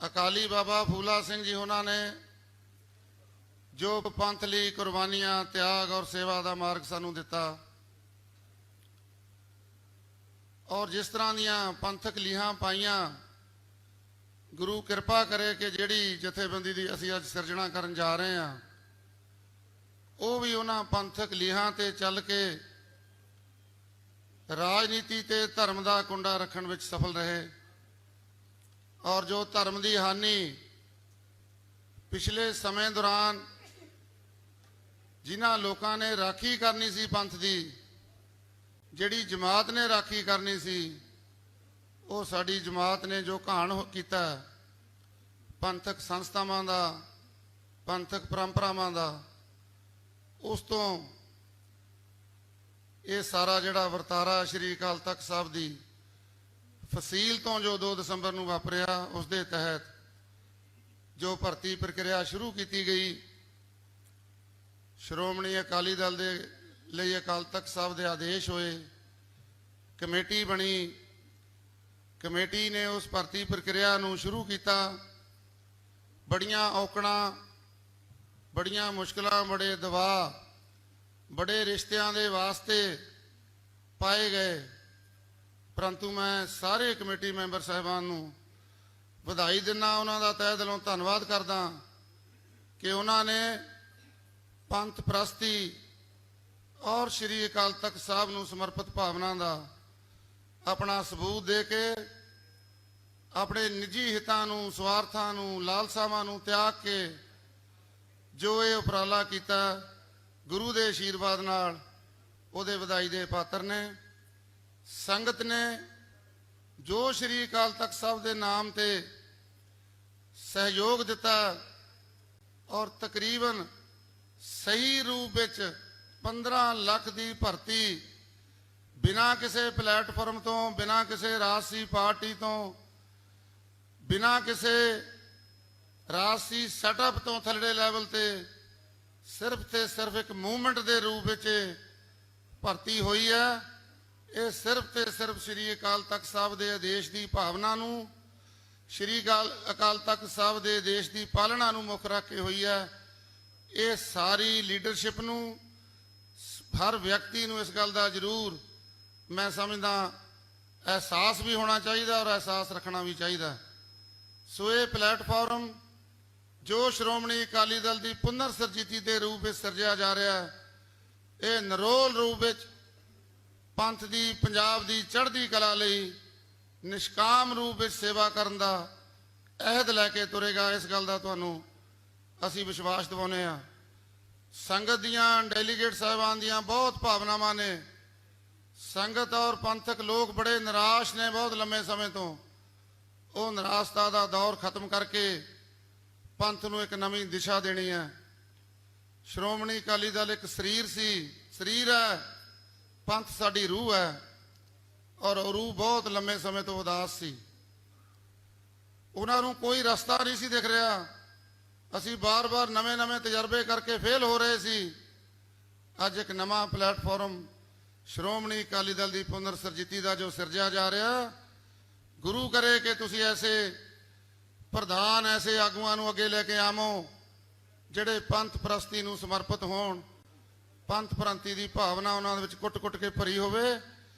ਅਕਾਲੀ ਬਾਬਾ ਫੂਲਾ ਸਿੰਘ ਜੀ ਉਹਨਾਂ ਨੇ ਜੋ ਪੰਥ ਲਈ ਕੁਰਬਾਨੀਆਂ, ਤਿਆਗ ਔਰ ਸੇਵਾ ਦਾ ਮਾਰਗ ਸਾਨੂੰ ਦਿੱਤਾ। ਔਰ ਜਿਸ ਤਰ੍ਹਾਂ ਦੀਆਂ ਪੰਥਕ ਲੀਹਾਂ ਪਾਈਆਂ, ਗੁਰੂ ਕਿਰਪਾ ਕਰੇ ਕਿ ਜਿਹੜੀ ਜਥੇਬੰਦੀ ਦੀ ਅਸੀਂ ਅੱਜ ਸਿਰਜਣਾ ਕਰਨ ਜਾ ਰਹੇ ਹਾਂ, ਉਹ ਵੀ ਉਹਨਾਂ ਪੰਥਕ ਲੀਹਾਂ ਤੇ ਚੱਲ ਕੇ ਰਾਜਨੀਤੀ ਤੇ ਧਰਮ ਦਾ ਕੁੰਡਾ ਰੱਖਣ ਵਿੱਚ ਸਫਲ ਰਹੇ। ਔਰ ਜੋ ਧਰਮ ਦੀ ਹਾਨੀ ਪਿਛਲੇ ਸਮੇਂ ਦੌਰਾਨ ਜਿਨ੍ਹਾਂ ਲੋਕਾਂ ਨੇ ਰਾਖੀ ਕਰਨੀ ਸੀ ਪੰਥ ਦੀ, ਜਿਹੜੀ ਜਮਾਤ ਨੇ ਰਾਖੀ ਕਰਨੀ ਸੀ, ਉਹ ਸਾਡੀ ਜਮਾਤ ਨੇ ਜੋ ਘਾਣ ਕੀਤਾ, ਪੰਥਕ ਸੰਸਥਾਵਾਂ ਦਾ, ਪੰਥਕ ਪਰੰਪਰਾਵਾਂ ਦਾ, ਉਸ ਤੋਂ ਇਹ ਸਾਰਾ ਜਿਹੜਾ ਵਰਤਾਰਾ ਸ਼੍ਰੀ ਅਕਾਲ ਤਖਤ ਸਾਹਿਬ ਦੀ ਫਸੀਲ ਤੋਂ ਜੋ 2 ਦਸੰਬਰ ਨੂੰ ਵਾਪਰਿਆ, ਉਸ ਦੇ ਤਹਿਤ ਜੋ ਭਰਤੀ ਪ੍ਰਕਿਰਿਆ ਸ਼ੁਰੂ ਕੀਤੀ ਗਈ, ਸ਼੍ਰੋਮਣੀ ਅਕਾਲੀ ਦਲ ਦੇ ਲਈ ਅਕਾਲ ਤਖਤ ਸਾਹਿਬ ਦੇ ਆਦੇਸ਼ ਹੋਏ, ਕਮੇਟੀ ਬਣੀ, ਕਮੇਟੀ ਨੇ ਉਸ ਭਰਤੀ ਪ੍ਰਕਿਰਿਆ ਨੂੰ ਸ਼ੁਰੂ ਕੀਤਾ। ਬੜੀਆਂ ਔਕੜਾਂ, ਬੜੀਆਂ ਮੁਸ਼ਕਲਾਂ, ਬੜੇ ਦਬਾਅ, ਬੜੇ ਰਿਸ਼ਤਿਆਂ ਦੇ ਵਾਸਤੇ ਪਾਏ ਗਏ। ਪਰੰਤੂ ਮੈਂ ਸਾਰੇ ਕਮੇਟੀ ਮੈਂਬਰ ਸਾਹਿਬਾਨ ਨੂੰ ਵਧਾਈ ਦਿੰਦਾ ਉਹਨਾਂ ਦਾ ਤਹਿ ਦਿਲੋਂ ਧੰਨਵਾਦ ਕਰਦਾ ਕਿ ਉਹਨਾਂ ਨੇ ਪੰਥ ਪ੍ਰਸਤੀ ਔਰ ਸ਼੍ਰੀ ਅਕਾਲ ਤਖਤ ਸਾਹਿਬ ਨੂੰ ਸਮਰਪਿਤ ਭਾਵਨਾ ਦਾ ਆਪਣਾ ਸਬੂਤ ਦੇ ਕੇ ਆਪਣੇ ਨਿੱਜੀ ਹਿੱਤਾਂ ਨੂੰ, ਸਵਾਰਥਾਂ ਨੂੰ, ਲਾਲਸਾਵਾਂ ਨੂੰ ਤਿਆਗ ਕੇ ਜੋ ਇਹ ਉਪਰਾਲਾ ਕੀਤਾ, ਗੁਰੂ ਦੇ ਆਸ਼ੀਰਵਾਦ ਨਾਲ ਉਹਦੇ ਵਧਾਈ ਦੇ ਪਾਤਰ ਨੇ। ਸੰਗਤ ਨੇ ਜੋ ਸ਼੍ਰੀ ਅਕਾਲ ਤਖਤ ਸਾਹਿਬ ਦੇ ਨਾਮ ਤੇ ਸਹਿਯੋਗ ਦਿੱਤਾ ਔਰ ਤਕਰੀਬਨ ਸਹੀ ਰੂਪ ਵਿੱਚ 15 ਲੱਖ ਦੀ ਭਰਤੀ ਬਿਨਾਂ ਕਿਸੇ ਪਲੇਟਫਾਰਮ ਤੋਂ, ਬਿਨਾਂ ਕਿਸੇ ਰਾਜਸੀ ਪਾਰਟੀ ਤੋਂ, ਬਿਨਾਂ ਕਿਸੇ ਰਾਜਸੀ ਸੈਟਅਪ ਤੋਂ ਥੱਲੜੇ ਲੈਵਲ ਤੇ ਸਿਰਫ ਤੇ ਸਿਰਫ ਇੱਕ ਮੂਵਮੈਂਟ ਦੇ ਰੂਪ ਵਿੱਚ ਭਰਤੀ ਹੋਈ ਹੈ। ਇਹ ਸਿਰਫ ਤੇ ਸਿਰਫ ਸ੍ਰੀ ਅਕਾਲ ਤਖਤ ਸਾਹਿਬ ਦੇ ਆਦੇਸ਼ ਦੀ ਭਾਵਨਾ ਨੂੰ, ਸ੍ਰੀ ਅਕਾਲ ਅਕਾਲ ਤਖਤ ਸਾਹਿਬ ਦੇ ਆਦੇਸ਼ ਦੀ ਪਾਲਣਾ ਨੂੰ ਮੁੱਖ ਰੱਖ ਕੇ ਹੋਈ ਹੈ। ਇਹ ਸਾਰੀ ਲੀਡਰਸ਼ਿਪ ਨੂੰ, ਹਰ ਵਿਅਕਤੀ ਨੂੰ ਇਸ ਗੱਲ ਦਾ ਜ਼ਰੂਰ ਮੈਂ ਸਮਝਦਾ ਅਹਿਸਾਸ ਵੀ ਹੋਣਾ ਚਾਹੀਦਾ ਔਰ ਅਹਿਸਾਸ ਰੱਖਣਾ ਵੀ ਚਾਹੀਦਾ। ਸੋ ਇਹ ਪਲੇਟਫਾਰਮ ਜੋ ਸ਼੍ਰੋਮਣੀ ਅਕਾਲੀ ਦਲ ਦੀ ਪੁਨਰ ਸਰਜੀਤੀ ਦੇ ਰੂਪ ਵਿੱਚ ਸਿਰਜਿਆ ਜਾ ਰਿਹਾ ਹੈ, ਇਹ ਨਰੋਲ ਰੂਪ ਵਿੱਚ ਪੰਥ ਦੀ, ਪੰਜਾਬ ਦੀ, ਚੜ੍ਹਦੀ ਕਲਾ ਲਈ ਨਿਸ਼ਕਾਮ ਰੂਪ ਵਿੱਚ ਸੇਵਾ ਕਰਨ ਦਾ ਅਹਿਦ ਲੈ ਕੇ ਤੁਰੇਗਾ। ਇਸ ਗੱਲ ਦਾ ਤੁਹਾਨੂੰ ਅਸੀਂ ਵਿਸ਼ਵਾਸ ਦਿਵਾਉਂਦੇ ਹਾਂ। ਸੰਗਤ ਦੀਆਂ ਡੈਲੀਗੇਟ ਸਾਹਿਬਾਨ ਦੀਆਂ ਬਹੁਤ ਭਾਵਨਾਵਾਂ ਨੇ। ਸੰਗਤ ਔਰ ਪੰਥਕ ਲੋਕ ਬੜੇ ਨਿਰਾਸ਼ ਨੇ ਬਹੁਤ ਲੰਮੇ ਸਮੇਂ ਤੋਂ। ਉਹ ਨਿਰਾਸ਼ਤਾ ਦਾ ਦੌਰ ਖਤਮ ਕਰਕੇ ਪੰਥ ਨੂੰ ਇੱਕ ਨਵੀਂ ਦਿਸ਼ਾ ਦੇਣੀ ਹੈ। ਸ਼੍ਰੋਮਣੀ ਅਕਾਲੀ ਦਲ ਇੱਕ ਸਰੀਰ ਸੀ, ਸਰੀਰ ਹੈ। ਪੰਥ ਸਾਡੀ ਰੂਹ ਹੈ ਔਰ ਉਹ ਰੂਹ ਬਹੁਤ ਲੰਮੇ ਸਮੇਂ ਤੋਂ ਉਦਾਸ ਸੀ। ਉਹਨਾਂ ਨੂੰ ਕੋਈ ਰਸਤਾ ਨਹੀਂ ਸੀ ਦਿਖ ਰਿਹਾ। ਅਸੀਂ ਬਾਰ-ਬਾਰ ਨਵੇਂ-ਨਵੇਂ ਤਜਰਬੇ ਕਰਕੇ ਫੇਲ ਹੋ ਰਹੇ ਸੀ। ਅੱਜ ਇੱਕ ਨਵਾਂ ਪਲੇਟਫਾਰਮ ਸ਼੍ਰੋਮਣੀ ਅਕਾਲੀ ਦਲ ਦੀ ਪੁਨਰ ਸਰਜੀਤੀ ਦਾ ਜੋ ਸਿਰਜਿਆ ਜਾ ਰਿਹਾ, ਗੁਰੂ ਕਰੇ ਕਿ ਤੁਸੀਂ ਐਸੇ ਪ੍ਰਧਾਨ, ਐਸੇ ਆਗੂਆਂ ਨੂੰ ਅੱਗੇ ਲੈ ਕੇ ਆਵੋ, ਜਿਹੜੇ ਪੰਥ ਪ੍ਰਸਤੀ ਨੂੰ ਸਮਰਪਿਤ ਹੋਣ। ਪੰਥ ਪ੍ਰੰਤੀ ਦੀ ਭਾਵਨਾ ਉਹਨਾਂ ਦੇ ਵਿੱਚ ਕੁੱਟ-ਕੁੱਟ ਕੇ ਭਰੀ ਹੋਵੇ